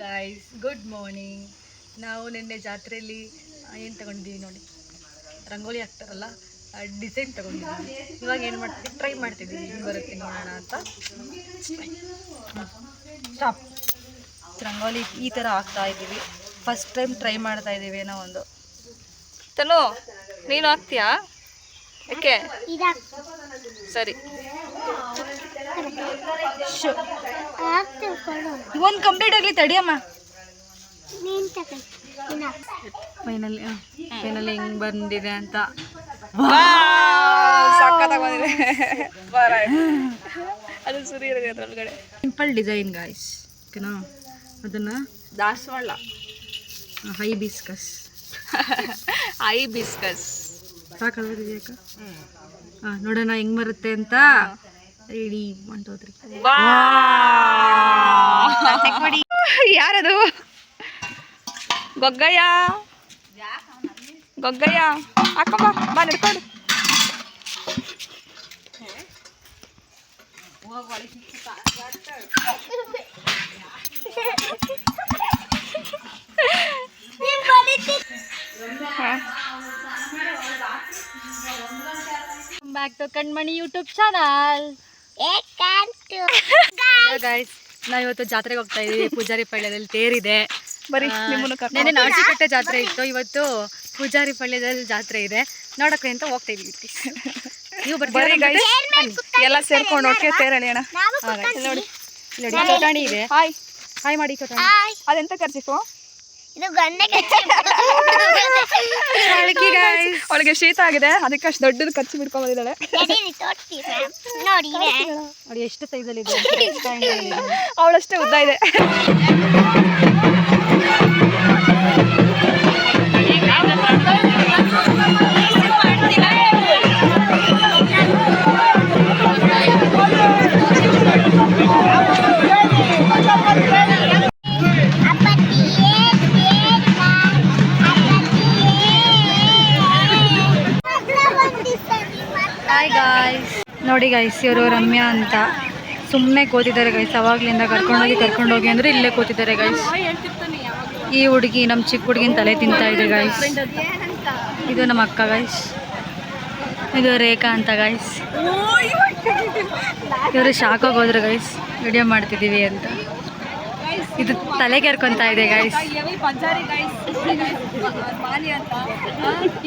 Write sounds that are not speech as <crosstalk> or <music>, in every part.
Guys good morning ನಾವು ನಿನ್ನೆ ಜಾತ್ರೆಯಲ್ಲಿ ಏನು ತಗೊಂಡಿದ್ದೀವಿ ನೋಡಿ. ರಂಗೋಲಿ ಹಾಕ್ತಾರಲ್ಲ ಡಿಸೈನ್ ತಗೊಂಡಿದ್ದೀವಿ ಇವಾಗ ಏನು ಮಾಡ್ತೀವಿ ಟ್ರೈ ಮಾಡ್ತಿದ್ದೀವಿ ಹಿಂಗೆ ಬರುತ್ತೆ ನೋಡೋಣ ಅಂತ. ಸ್ಟಾಪ್. ರಂಗೋಲಿ ಈ ಥರ ಹಾಕ್ತಾ ಇದ್ದೀವಿ. ಫಸ್ಟ್ ಟೈಮ್ ಟ್ರೈ ಮಾಡ್ತಾ ಇದ್ದೀವಿ ಏನೋ ಒಂದು. ತಲೋ ನೀನು ಹಾಕ್ತೀಯಾ? ಯಾಕೆ? ಸರಿ. ಒಂದು ಕಂಪ್ಲೀಟ್ ಆಗಲಿ ತಡಿಯಮ್ಮ ಫೈನಲಿ ಫೈನಲಿ ಹೆಂಗ್ ಬಂದಿದೆ ಅಂತ. ಸಕ್ಕತ್ತಾಗಿ ಬಂದಿದೆ. ಅದು ಸುರಿ ಇರೋದು ಅದ್ರೊಳಗಡೆ. ಸಿಂಪಲ್ ಡಿಸೈನ್ ಗಾಯ್ಸ್ ಓಕೆನಾ ಅದನ್ನ ದಾಸವಾಳ. ಹೈ ಬಿಸ್ಕಸ್ ಐ ಬಿಸ್ಕಸ್ ಸಾಕಾಗಿದೆಯಕ್ಕ ಹಾಂ ನೋಡೋಣ ಹೆಂಗ್ ಬರುತ್ತೆ ಅಂತ. ರೆಡಿ ಒನ್ ಟು ತ್ರೀ ಯಾರದು? ಗೊಗ್ಗಯ್ಯ. ಗೊಗ್ಗಯ್ಯ. ಹಾಕಮ್ಮ ಬಾ ನಡ್ಕೊಂಡು. Back to Kanmani YouTube channel guys ನಾವು ಇವತ್ತು ಜಾತ್ರೆಗೆ ಹೋಗ್ತಾ ಇದೀವಿ. ಪೂಜಾರಿ ಪಳ್ಳ್ಯದಲ್ಲಿ ತೇರಿದೆ. ಬರೀ ನೆನ್ನೆ ನಾಚಿಕಟ್ಟೆ ಜಾತ್ರೆ ಇತ್ತು. ಇವತ್ತು ಪೂಜಾರಿ ಪಳ್ಳ್ಯದಲ್ಲಿ ಜಾತ್ರೆ ಇದೆ. ನೋಡಕ್ಕೆ ಅಂತ ಹೋಗ್ತಾ ಇದೀವಿ ನೀವು ಬರ್ತೀರಿ ಗೈಸ್ ಎಲ್ಲ ಸೇರ್ಕೊಂಡು ಒಟ್ಟಿಗೆ ತೇರಳಿಯೋಣ ನೋಡಿ. ನೋಡಿ ಚಟಾಣಿ ಇದೆ. ಹಾಯ್. ಹಾಯ್ ಮಾಡಿ ಚಟಾಣಿ. ಅದೆಂತ ಕರ್ಸಿಫು ಇದು ಗಂಡಗೆ ಅಳ್ಕಿ ಗಾಯ್ಸ್ ಅವಳಿಗೆ ಶೀತ ಆಗಿದೆ. ಅದಕ್ಕೆ ಅಷ್ಟು ದೊಡ್ಡದು ಖರ್ಚು ಬಿಡ್ಕೊಂಡ್ ಬಂದಿದ್ದಾಳೆ. ನೋಡಿ ಎಷ್ಟು ಸೈಜಲ್ಲಿ ಇದೆ <laughs> ಅವಳಷ್ಟೇ ಉದ್ದ ಇದೆ. ನೋಡಿ ಗೈಸ್ ಇವರು ರಮ್ಯಾ ಅಂತ. ಸುಮ್ಮನೆ ಕೂತಿದ್ದಾರೆ ಗೈಸ್ ಅವಾಗ್ಲಿಂದ ಕರ್ಕೊಂಡೋಗಿ ಕರ್ಕೊಂಡೋಗಿ ಅಂದ್ರೆ ಇಲ್ಲೇ ಕೂತಿದ್ದಾರೆ ಗೈಸ್ ಈ ಹುಡುಗಿ ನಮ್ಮ ಚಿಕ್ಕ ಹುಡುಗಿನ ತಲೆ ತಿಂತಾ ಇದೆ ಗೈಸ್ ಇದು ನಮ್ಮ ಅಕ್ಕ ಗೈಸ್ ಇದು ರೇಖಾ ಅಂತ ಗೈಸ್ ಇವರು ಶಾಕಾಗಿ ಹೋದ್ರು ಗೈಸ್ ವಿಡಿಯೋ ಮಾಡ್ತಿದ್ದೀವಿ ಅಂತ. ಇದು ತಲೆ ಕೆರ್ಕೊಂತ ಇದೆ ಗೈಸ್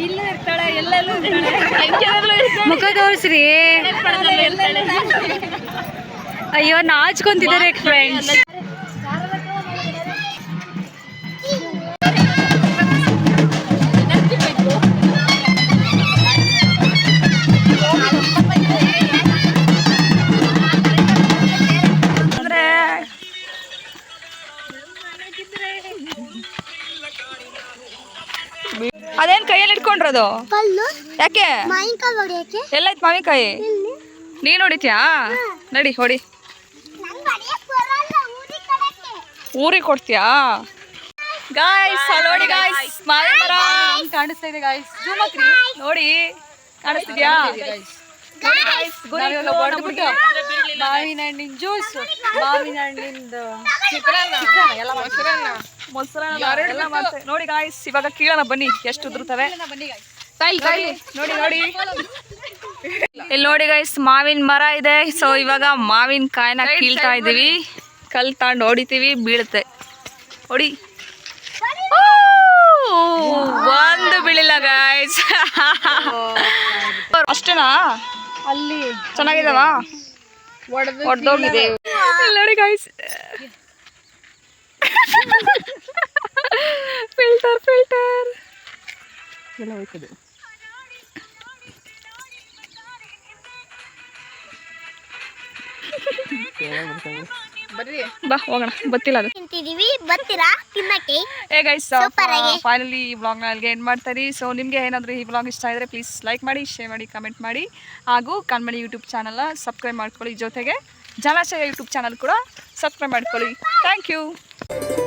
ಇಲ್ಲೇ ಇರ್ತಾಳೆ, ಎಲ್ಲೆಲ್ಲೂ ಮುಖ ತೋರಿಸ್ರಿ. ಅಯ್ಯೋ ನಾಚ್ಕೊಂತಿದ್ದಾರೆ ಫ್ರೆಂಡ್ಸ್ ಅದೇನ್ ಕೈಯಲ್ಲಿ ಇಟ್ಕೊಂಡ್ರದು ಕಲ್ಲು. ಯಾಕೆ? ಎಲ್ಲೈತ್ ಮಾವಿನಕಾಯಿ? ನೀನ್ ನೋಡಿತ್ಯಾ ನಡಿ ಹೊಡಿ. ಊರಿಗೆ ಕೊಡ್ತೀಯಾ? ಗಾಯ್ಸ್ ನೋಡಿ ಗಾಯ್ಸ್ ಮಾವಿನ ಮರ. ಕಾಣಿಸ್ತಾ ಇದೆ ಗಾಯ್ಸ್ ನೋಡಿ ಕಾಣಿಸ್ತಿದ್ಯಾ? ನೋಡಿ ಕಾಣಿಸ್ತಿದ್ಯಾ ನಮ್ಗೆ ಮಾವಿನ ಹಣ್ಣಿನ ಜ್ಯೂಸ್ ಮಾವಿನ ಹಣ್ಣಿಂದು ಎಲ್ಲ ನೋಡಿ ಗಾಯ್ಸ್ ಇವಾಗ ಕೀಳನ ಬನ್ನಿ ಎಷ್ಟು ಉದುರ್ತವೆ ನೋಡಿ ನೋಡಿ ಇಲ್ಲಿ ನೋಡಿ ಗಾಯ್ಸ್ ಮಾವಿನ ಮರ ಇದೆ. ಸೊ ಇವಾಗ ಮಾವಿನ ಕಾಯಿನ ಕೀಳ್ತಾ ಇದೀವಿ ಕಲ್ ತಗೊಂಡು ಹೊಡಿತೀವಿ ಬೀಳುತ್ತೆ. ಹೊಡಿ ಒಂದು ಬೀಳಿಲ್ಲ ಗಾಯ್ಸ್ <laughs> ಅಷ್ಟೇನಾ? ಅಲ್ಲಿ. ಚೆನ್ನಾಗಿದಾವ? ಹೊಡೆದೋಗಿದೆ ನೋಡಿ ಗಾಯ್ಸ್ ಫಿಲ್ಟರ್ ಫಿಲ್ಟರ್ ಎಲ್ಲ ಹೋಯ್ತದೆ. ಬಾ ಹೋಗೋಣ. ಗೊತ್ತಿಲ್ಲ ಅದು. ತಿಂತಿದೀವಿ ಬರ್ತೀರಾ? ತಿನ್ನಕ್ಕೆ? ಏ ಗೈಸ್. ಫೈನಲಿ ಈ ವ್ಲಾಗ್ನ ಅಲ್ಲಿಗೆ ಎಂಡ್ ಮಾಡ್ತಾರೆ ಸೊ ನಿಮಗೆ ಏನಾದರೂ ಈ ವ್ಲಾಗ್ ಇಷ್ಟ ಆದರೆ ಪ್ಲೀಸ್ ಲೈಕ್ ಮಾಡಿ ಶೇರ್ ಮಾಡಿ ಕಮೆಂಟ್ ಮಾಡಿ. ಹಾಗೂ ಕಣ್ಮಣಿ ಯೂಟ್ಯೂಬ್ ಚಾನಲ್ನ ಸಬ್ಸ್ಕ್ರೈಬ್ ಮಾಡ್ಕೊಳ್ಳಿ ಜೊತೆಗೆ. ಜಲಾಶಯ ಯೂಟ್ಯೂಬ್ ಚಾನಲ್ ಕೂಡ ಸಬ್ಸ್ಕ್ರೈಬ್ ಮಾಡ್ಕೊಳ್ಳಿ. Thank you Thank you.